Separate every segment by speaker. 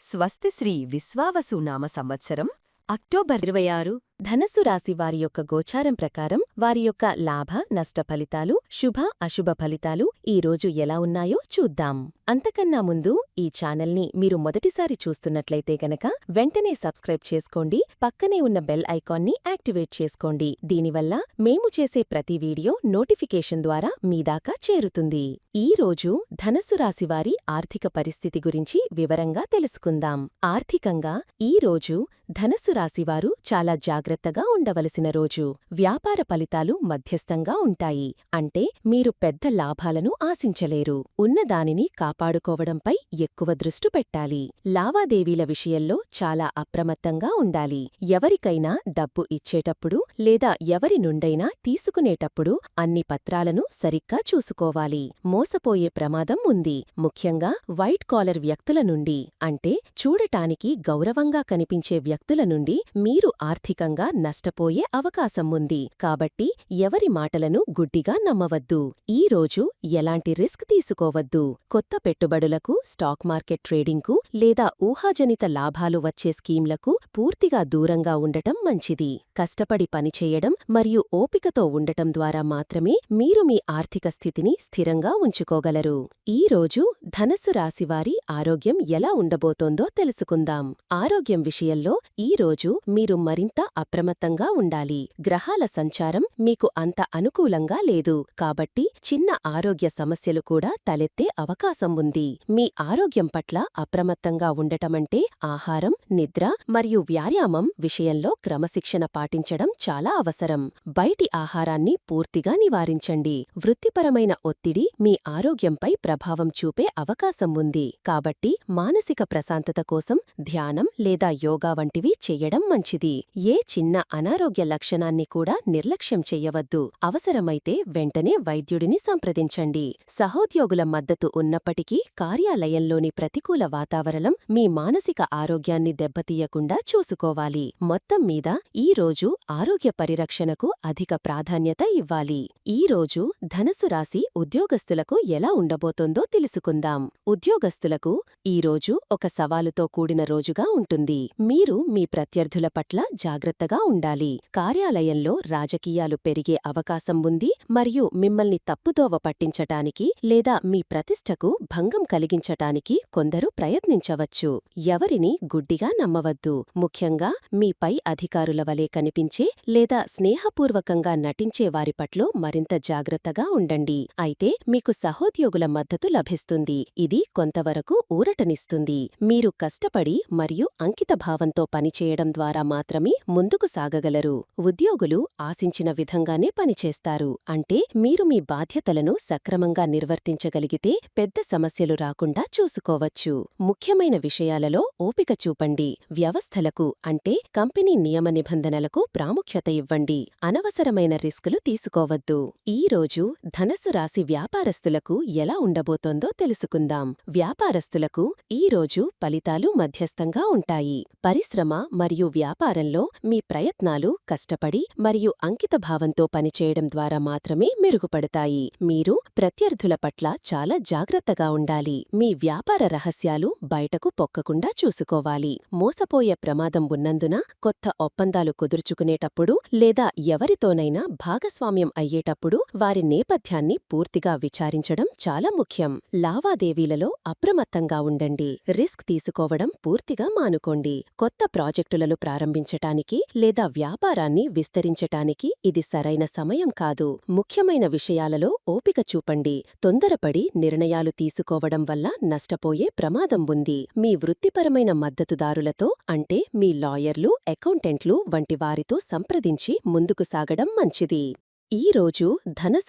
Speaker 1: స్వస్తి శ్రీ విశ్వావసునామ సంవత్సరం అక్టోబర్ ఇరవై ఆరు
Speaker 2: ధనస్సు రాశి వారి యొక్క గోచారం ప్రకారం వారి యొక్క లాభ నష్ట ఫలితాలు శుభ అశుభ ఫలితాలు ఈ రోజు ఎలా ఉన్నాయో చూద్దాం. అంతకన్నా ముందు ఈ ఛానల్ని మీరు మొదటిసారి చూస్తున్నట్లయితే గనక వెంటనే సబ్స్క్రైబ్ చేసుకోండి పక్కనే ఉన్న బెల్ ఐకాన్ని యాక్టివేట్ చేసుకోండి. దీనివల్ల మేము చేసే ప్రతి వీడియో నోటిఫికేషన్ ద్వారా మీ దాకా చేరుతుంది. ఈ రోజు ధనస్సు రాశి వారి ఆర్థిక పరిస్థితి గురించి వివరంగా తెలుసుకుందాం. ఆర్థికంగా ఈ రోజు ధనస్సు రాశివారు చాలా జాగ్రత్తగా ఉండవలసిన రోజు. వ్యాపార ఫలితాలు మధ్యస్థంగా ఉంటాయి. అంటే మీరు పెద్ద లాభాలను ఆశించలేరు. ఉన్నదానిని కాపాడుకోవడంపై ఎక్కువ దృష్టి పెట్టాలి. లావాదేవీల విషయంలో చాలా అప్రమత్తంగా ఉండాలి. ఎవరికైనా డబ్బు ఇచ్చేటప్పుడు లేదా ఎవరి నుండైనా తీసుకునేటప్పుడు అన్ని పత్రాలను సరిగ్గా చూసుకోవాలి. మోసపోయే ప్రమాదం ఉంది. ముఖ్యంగా వైట్ కాలర్ వ్యక్తుల నుండి. అంటే చూడటానికి గౌరవంగా కనిపించే వ్యక్తుల నుండి మీరు ఆర్థికంగా నష్టపోయే అవకాశం ఉంది కాబట్టి ఎవరి మాటలను గుడ్డిగా నమ్మవద్దు. ఈ రోజు ఎలాంటి రిస్క్ తీసుకోవద్దు. కొత్త పెట్టుబడులకు స్టాక్ మార్కెట్ ట్రేడింగ్కు లేదా ఊహాజనిత లాభాలు వచ్చే స్కీంలకు పూర్తిగా దూరంగా ఉండటం మంచిది. కష్టపడి పనిచేయడం మరియు ఓపికతో ఉండటం ద్వారా మాత్రమే మీరు మీ ఆర్థిక స్థితిని స్థిరంగా ఉంచుకోగలరు. ఈ రోజు ధనస్సు రాశివారి ఆరోగ్యం ఎలా ఉండబోతోందో తెలుసుకుందాం. ఆరోగ్యం విషయంలో ఈ రోజు మీరు మరింత అప్రమత్తంగా ఉండాలి. గ్రహాల సంచారం మీకు అంత అనుకూలంగా లేదు. కాబట్టి చిన్న ఆరోగ్య సమస్యలు కూడా తలెత్తే అవకాశం ఉంది. మీ ఆరోగ్యం పట్ల అప్రమత్తంగా ఉండటమంటే ఆహారం నిద్ర మరియు వ్యాయామం విషయంలో క్రమశిక్షణ పాటించడం చాలా అవసరం. బయటి ఆహారాన్ని పూర్తిగా నివారించండి. వృత్తిపరమైన ఒత్తిడి మీ ఆరోగ్యంపై ప్రభావం చూపే అవకాశం ఉంది. కాబట్టి మానసిక ప్రశాంతత కోసం ధ్యానం లేదా యోగా వంటి వంటివి చెయ్యడం మంచిది. ఏ చిన్న అనారోగ్య లక్షణాన్ని కూడా నిర్లక్ష్యం చెయ్యవద్దు అవసరమైతే వెంటనే వైద్యుడిని సంప్రదించండి. సహోద్యోగుల మద్దతు ఉన్నప్పటికీ కార్యాలయంలోని ప్రతికూల వాతావరణం మీ మానసిక ఆరోగ్యాన్ని దెబ్బతీయకుండా చూసుకోవాలి. మొత్తం మీద ఈ రోజు ఆరోగ్య పరిరక్షణకు అధిక ప్రాధాన్యత ఇవ్వాలి. ఈ రోజు ధనుసు రాశి ఉద్యోగస్తులకు ఎలా ఉండబోతోందో తెలుసుకుందాం. ఉద్యోగస్తులకు ఈ రోజు ఒక సవాలుతో కూడిన రోజుగా ఉంటుంది. మీరు మీ ప్రత్యర్థుల పట్ల జాగ్రత్తగా ఉండాలి. కార్యాలయంలో రాజకీయాలు పెరిగే అవకాశం ఉంది మరియు మిమ్మల్ని తప్పుదోవ పట్టించటానికి లేదా మీ ప్రతిష్టకు భంగం కలిగించటానికి కొందరు ప్రయత్నించవచ్చు. ఎవరిని గుడ్డిగా నమ్మవద్దు. ముఖ్యంగా మీ పై అధికారుల వలె కనిపించే లేదా స్నేహపూర్వకంగా నటించే వారి పట్ల మరింత జాగ్రత్తగా ఉండండి. అయితే మీకు సహోద్యోగుల మద్దతు లభిస్తుంది. ఇది కొంతవరకు ఊరటనిస్తుంది. మీరు కష్టపడి మరియు అంకితభావంతో పనిచేయడం ద్వారా మాత్రమే ముందుకు సాగగలరు. ఉద్యోగులు ఆశించిన విధంగానే పనిచేస్తారు అంటే మీరు మీ బాధ్యతలను సక్రమంగా నిర్వర్తించగలిగితే పెద్ద సమస్యలు రాకుండా చూసుకోవచ్చు. ముఖ్యమైన విషయాలలో ఓపిక చూపండి. వ్యవస్థలకు అంటే కంపెనీ నియమ నిబంధనలకు ప్రాముఖ్యత ఇవ్వండి. అనవసరమైన రిస్కులు తీసుకోవద్దు. ఈ రోజు ధనస్సు రాశి వ్యాపారస్తులకు ఎలా ఉండబోతోందో తెలుసుకుందాం. వ్యాపారస్తులకు ఈ రోజు ఫలితాలు మధ్యస్థంగా ఉంటాయి. పరిశ్రమ మరియు వ్యాపారంలో మీ ప్రయత్నాలు కష్టపడి మరియు అంకితభావంతో పనిచేయడం ద్వారా మాత్రమే మెరుగుపడతాయి. మీరు ప్రత్యర్థుల పట్ల చాలా జాగ్రత్తగా ఉండాలి. మీ వ్యాపార రహస్యాలు బయటకు పొక్కకుండా చూసుకోవాలి. మోసపోయే ప్రమాదం ఉన్నందున కొత్త ఒప్పందాలు కుదుర్చుకునేటప్పుడు లేదా ఎవరితోనైనా భాగస్వామ్యం అయ్యేటప్పుడు వారి నేపథ్యాన్ని పూర్తిగా విచారించడం చాలా ముఖ్యం. లావాదేవీలలో అప్రమత్తంగా ఉండండి. రిస్క్ తీసుకోవడం పూర్తిగా మానుకోండి. కొత్త ప్రాజెక్టులను ప్రారంభించటానికి లేదా వ్యాపారాన్ని విస్తరించటానికి ఇది సరైన సమయం కాదు. ముఖ్యమైన విషయాలలో ఓపిక చూపండి. తొందరపడి నిర్ణయాలు తీసుకోవడం వల్ల నష్టపోయే ప్రమాదం ఉంది. మీ వృత్తిపరమైన మద్దతుదారులతో అంటే మీ లాయర్లు అకౌంటెంట్లు వంటి వారితో సంప్రదించి ముందుకు సాగడం మంచిది. ఈ రోజు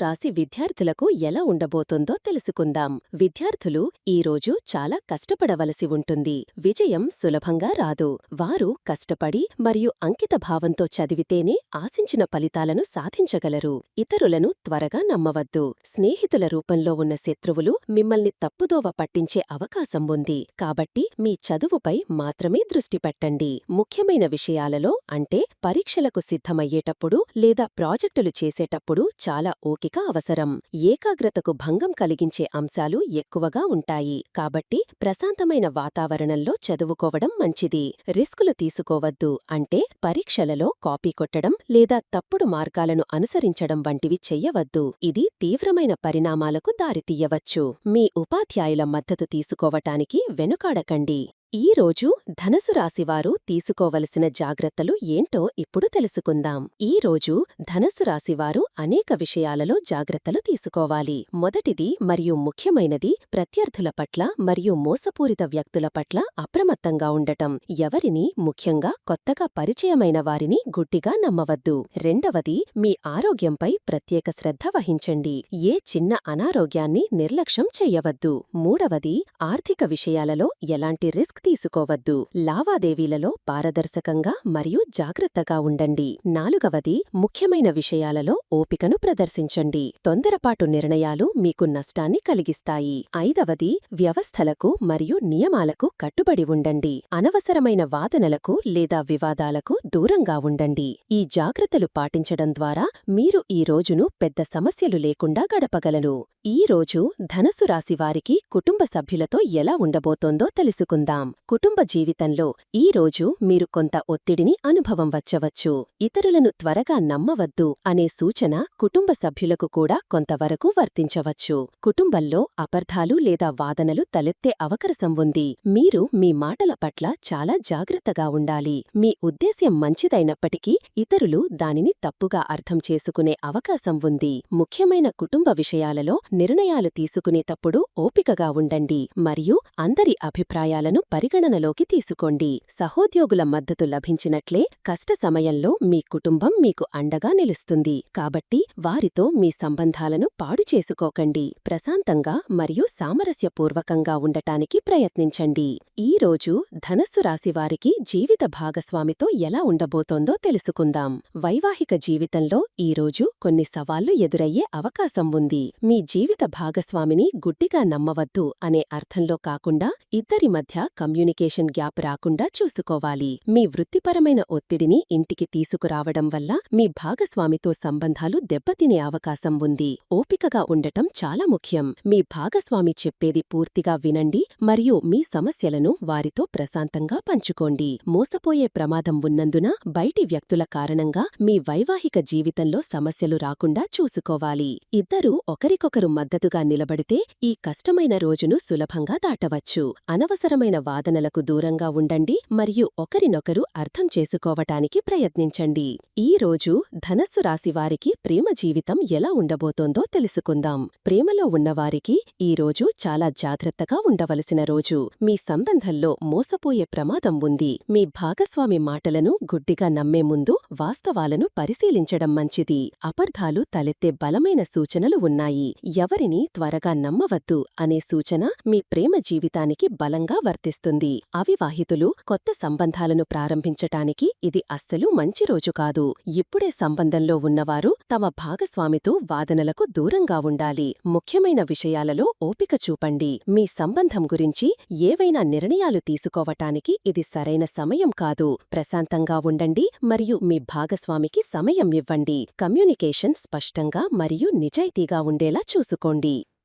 Speaker 2: రాశి విద్యార్థులకు ఎలా ఉండబోతుందో తెలుసుకుందాం. విద్యార్థులు ఈ రోజు చాలా కష్టపడవలసి ఉంటుంది. విజయం సులభంగా రాదు. వారు కష్టపడి మరియు అంకితభావంతో చదివితేనే ఆశించిన ఫలితాలను సాధించగలరు. ఇతరులను త్వరగా నమ్మవద్దు. స్నేహితుల రూపంలో ఉన్న శత్రువులు మిమ్మల్ని తప్పుదోవ పట్టించే అవకాశం ఉంది. కాబట్టి మీ చదువుపై మాత్రమే దృష్టి పెట్టండి. ముఖ్యమైన విషయాలలో అంటే పరీక్షలకు సిద్ధమయ్యేటప్పుడు లేదా ప్రాజెక్టులు చేసే రాసేటప్పుడు చాలా ఓకిక అవసరం. ఏకాగ్రతకు భంగం కలిగించే అంశాలు ఎక్కువగా ఉంటాయి. కాబట్టి ప్రశాంతమైన వాతావరణంలో చదువుకోవడం మంచిది. రిస్కులు తీసుకోవద్దు అంటే పరీక్షలలో కాపీ కొట్టడం లేదా తప్పుడు మార్గాలను అనుసరించడం వంటివి చెయ్యవద్దు. ఇది తీవ్రమైన పరిణామాలకు దారితీయవచ్చు. మీ ఉపాధ్యాయుల మద్దతు తీసుకోవటానికి వెనుకాడకండి. ఈ రోజు ధనసు రాశివారు తీసుకోవలసిన జాగ్రత్తలు ఏంటో ఇప్పుడు తెలుసుకుందాం. ఈ రోజు రాశివారు అనేక విషయాలలో జాగ్రత్తలు తీసుకోవాలి. మొదటిది మరియు ముఖ్యమైనది ప్రత్యర్థుల పట్ల మరియు మోసపూరిత వ్యక్తుల పట్ల అప్రమత్తంగా ఉండటం. ఎవరిని ముఖ్యంగా కొత్తగా పరిచయమైన వారిని గుడ్డిగా నమ్మవద్దు. రెండవది మీ ఆరోగ్యంపై ప్రత్యేక శ్రద్ధ వహించండి. ఏ చిన్న అనారోగ్యాన్ని నిర్లక్ష్యం చెయ్యవద్దు మూడవది ఆర్థిక విషయాలలో ఎలాంటి రిస్క్ తీసుకోవద్దు. లావాదేవీలలో పారదర్శకంగా మరియు జాగ్రత్తగా ఉండండి. నాలుగవది ముఖ్యమైన విషయాలలో ఓపికను ప్రదర్శించండి. తొందరపాటు నిర్ణయాలు మీకు నష్టాన్ని కలిగిస్తాయి. ఐదవది వ్యవస్థలకు మరియు నియమాలకు కట్టుబడి ఉండండి. అనవసరమైన వాదనలకు లేదా వివాదాలకు దూరంగా ఉండండి. ఈ జాగ్రత్తలు పాటించడం ద్వారా మీరు ఈ రోజును పెద్ద సమస్యలు లేకుండా గడపగలరు. ఈ రోజు ధనసు రాశివారికి కుటుంబ సభ్యులతో ఎలా ఉండబోతోందో తెలుసుకుందాం. కుటుంబ జీవితంలో ఈ రోజు మీరు కొంత ఒత్తిడిని అనుభవం వచ్చవచ్చు. ఇతరులను త్వరగా నమ్మవద్దు అనే సూచన కుటుంబ సభ్యులకు కూడా కొంతవరకు వర్తించవచ్చు. కుటుంబంలో అపర్ధాలు లేదా వాదనలు తలెత్తే అవకాశం ఉంది. మీరు మీ మాటల పట్ల చాలా జాగ్రత్తగా ఉండాలి. మీ ఉద్దేశ్యం మంచిదైనప్పటికీ ఇతరులు దానిని తప్పుగా అర్థం చేసుకునే అవకాశం ఉంది. ముఖ్యమైన కుటుంబ విషయాలలో నిర్ణయాలు తీసుకునేటప్పుడు ఓపికగా ఉండండి. మరియు అందరి అభిప్రాయాలను పరిగణనలోకి తీసుకోండి. సహోద్యోగుల మద్దతు లభించినట్లే కష్ట సమయంలో మీ కుటుంబం మీకు అండగా నిలుస్తుంది. కాబట్టి వారితో మీ సంబంధాలను పాడు చేసుకోకండి. ప్రశాంతంగా మరియు సామరస్యపూర్వకంగా ఉండటానికి ప్రయత్నించండి. ఈ రోజు ధనస్సు రాశివారికి జీవిత భాగస్వామితో ఎలా ఉండబోతోందో తెలుసుకుందాం. వైవాహిక జీవితంలో ఈ రోజు కొన్ని సవాళ్ళు ఎదురయ్యే అవకాశం ఉంది. మీ జీవిత భాగస్వామిని గుడ్డిగా నమ్మవద్దు అనే అర్థంలో కాకుండా ఇద్దరి మధ్య కమ్యూనికేషన్ గ్యాప్ రాకుండా చూసుకోవాలి. మీ వృత్తిపరమైన ఒత్తిడిని ఇంటికి తీసుకురావడం వల్ల మీ భాగస్వామితో సంబంధాలు దెబ్బతినే అవకాశం ఉంది. ఓపికగా ఉండటం చాలా ముఖ్యం. మీ భాగస్వామి చెప్పేది పూర్తిగా వినండి మరియు మీ సమస్యలను వారితో ప్రశాంతంగా పంచుకోండి. మోసపోయే ప్రమాదం ఉన్నందున బయటి వ్యక్తుల కారణంగా మీ వైవాహిక జీవితంలో సమస్యలు రాకుండా చూసుకోవాలి. ఇద్దరూ ఒకరికొకరు మద్దతుగా నిలబడితే ఈ కష్టమైన రోజును సులభంగా దాటవచ్చు. అనవసరమైన వాదనలకు దూరంగా ఉండండి మరియు ఒకరినొకరు అర్థం చేసుకోవటానికి ప్రయత్నించండి. ఈ రోజు ధనస్సు రాశివారికి ప్రేమ జీవితం ఎలా ఉండబోతోందో తెలుసుకుందాం. ప్రేమలో ఉన్నవారికి ఈ రోజు చాలా జాగ్రత్తగా ఉండవలసిన రోజు. మీ సంబంధంలో మోసపోయే ప్రమాదం ఉంది. మీ భాగస్వామి మాటలను గుడ్డిగా నమ్మే ముందు వాస్తవాలను పరిశీలించడం మంచిది. అపర్ధాలు తలెత్తే బలమైన సూచనలు ఉన్నాయి. ఎవరిని త్వరగా నమ్మవద్దు అనే సూచన మీ ప్రేమ జీవితానికి బలంగా వర్తిస్తుంది. అవివాహితులు కొత్త సంబంధాలను ప్రారంభించటానికి ఇది అస్సలు మంచి రోజు కాదు. ఇప్పుడే సంబంధంలో ఉన్నవారు తమ భాగస్వామితో వాదనలకు దూరంగా ఉండాలి. ముఖ్యమైన విషయాలలో ఓపిక చూపండి. మీ సంబంధం గురించి ఏవైనా నిర్ణయాలు తీసుకోవటానికి ఇది సరైన సమయం కాదు. ప్రశాంతంగా ఉండండి మరియు మీ భాగస్వామికి సమయం ఇవ్వండి. కమ్యూనికేషన్ స్పష్టంగా మరియు నిజాయితీగా ఉండేలా చూసుకోండి.